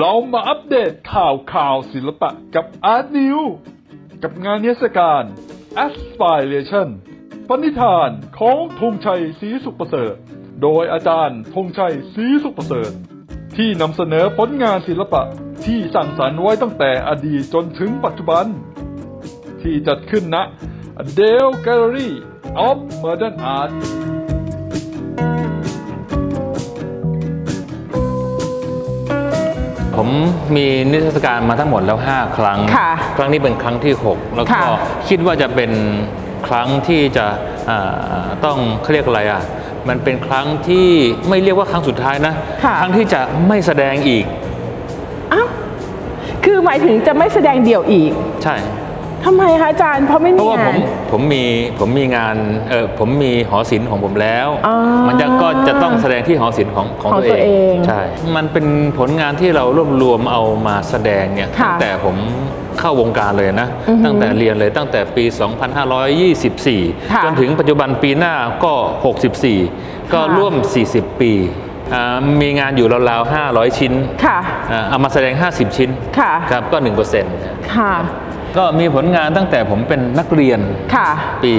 เรามาอัปเดตข่าวข่าวศิลปะกับอาร์ตนิวกับงานเทศกาล Aspiration ปณิธานของธงชัยศรีสุขประเสริฐ โดยอาจารย์ธงชัยศรีสุขประเสริฐ ที่นำเสนอผลงานศิลปะที่สร้างสรรค์ไว้ตั้งแต่อดีตจนถึงปัจจุบัน ที่จัดขึ้นณ Dale Gallery of Modern Art ผมมีนิทรรศการมาทั้งหมดแล้ว 5 ครั้ง ค่ะครั้งนี้เป็นครั้งที่ 6 แล้วก็ค่ะ คิดว่าจะเป็นครั้งที่จะอ่าต้องเขาเรียกอะไรอะ มันเป็นครั้งที่ไม่เรียกว่าครั้งสุดท้ายนะ ค่ะ ครั้งที่จะไม่แสดงอีก อ้าวคือหมายถึงจะไม่แสดงเดี่ยวอีก ใช่ ทำไมคะอาจารย์เพราะไม่เพมีราะว่าผงามน ผมมีผมมีงานเออผมมีหอศิลป์ของผมแล้วอ๋อมันจะก็จะต้องแสดงที่หอศิลป์ของของของตัวตัวเอเองงใช่มันเป็นผลงานที่เรารวบรวมเอามาแสดงเนี่ยค่ะตั้งแต่ผมเข้าวงการเลยนะ อือหือตั้งแต่เรียนเลยตั้งแต่ปี2524ค่ะจนถึงปัจจุบันปีหน้าก็ 64 ก็ค่ะ ร่วม 40 ปีอ่ามีงานอยู่ราวๆ500 ชิ้นค่ะ อ่าเอามาแสดง 50 ชิ้นค่ะ ครับก็ 1%นะ ค่ะ ก็มีผลงานตั้งแต่ผมเป็นนักเรียนค่ะ ปี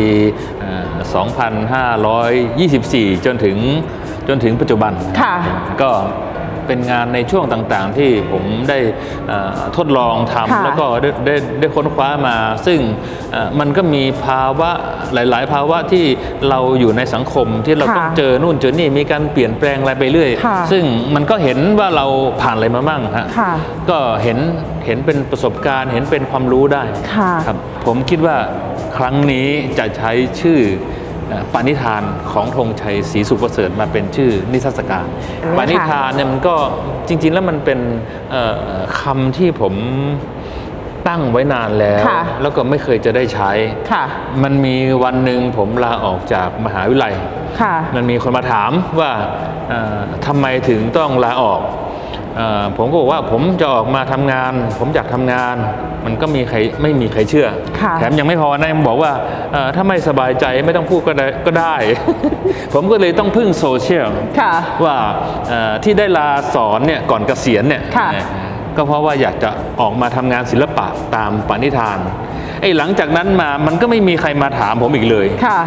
เอ่อ2524 จนถึงจนถึงปัจจุบัน ค่ะ ก็ เป็นงานในช่วงต่างๆ ที่ผมได้เอ่อทดลองทำค่ะแล้วก็ได้ได้ได้ค้นคว้ามา ซึ่งเอ่อมันก็มีภาวะหลาย ๆ ภาวะที่เราอยู่ในสังคมที่เราค่ะต้องเจอนู่นเจอนี่มีการเปลี่ยนแปลงอะไรไปเรื่อย ค่ะ ซึ่งมันก็เห็นว่าเราผ่านอะไรมาบ้างฮะ ค่ะ ก็เห็นเห็นเป็นประสบการณ์เห็นเป็นความรู้ได้ค่ะ ครับ ผมคิดว่าครั้งนี้จะใช้ชื่อเอ่อ ปณิธานของธงชัยศรีสุขประเสริฐมาเป็นชื่อนิทรรศการอันนี้ปค่ะณิธานเนี่ยมันก็จริง ๆ แล้วมันเป็นเอ่อคำที่ผมตั้งไว้นานแล้วค่ะแล้วก็ไม่เคยจะได้ใช้ค่ะมันมีวันหนึ่งผมลาออกจากมหาวิทยาลัยค่ะมันมีคนมาถามว่าเอ่อทำไมถึงต้องลาออกเออ ผมก็บอกว่าผมจะออกมาทำงาน ผมอยากทำงาน มันก็มีใครไม่มีใครเชื่อค่ะแถมยังไม่พอนะยังบอกว่าเอ่อถ้าไม่สบายใจไม่ต้องพูดก็ได้ก็ได้ ผมก็เลยต้องพึ่งโซเชียลค่ะว่าเอ่อที่ได้ลาสอนเนี่ยก่อนเกษียณเนี่ยค่ะเอ่อ ก็เพราะว่าอยากจะออกมาทำงานศิลปะตามปณิธานไอ้หลังจากนั้นมามันก็ไม่มีใครมาถามผมอีกเลยค่ะ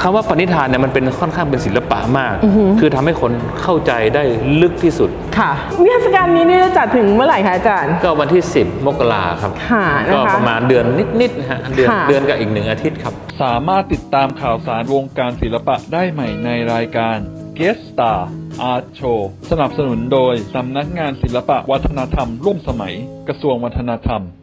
คำว่าปณิธานเนี่ยมันเป็นค่อนข้างเป็นศิลปะมากอือหือคือทำให้คนเข้าใจได้ลึกที่สุดค่ะนิทรรศการนี้นี่จะจัดถึงเมื่อไหร่คะอาจารย์ ก็วันที่ 10 มกราครับค่ะนะคะก็ประมาณเดือนนิดๆนะฮะเดือนค่ะเดือนกับอีกหนึ่งอาทิตย์ครับ สามารถติดตามข่าวสารวงการศิลปะได้ใหม่ในรายการ Guest Star อาร์ตโชว์สนับสนุนโดยสำนักงานศิลปะวัฒนธรรมร่วมสมัย กระทรวงวัฒนธรรม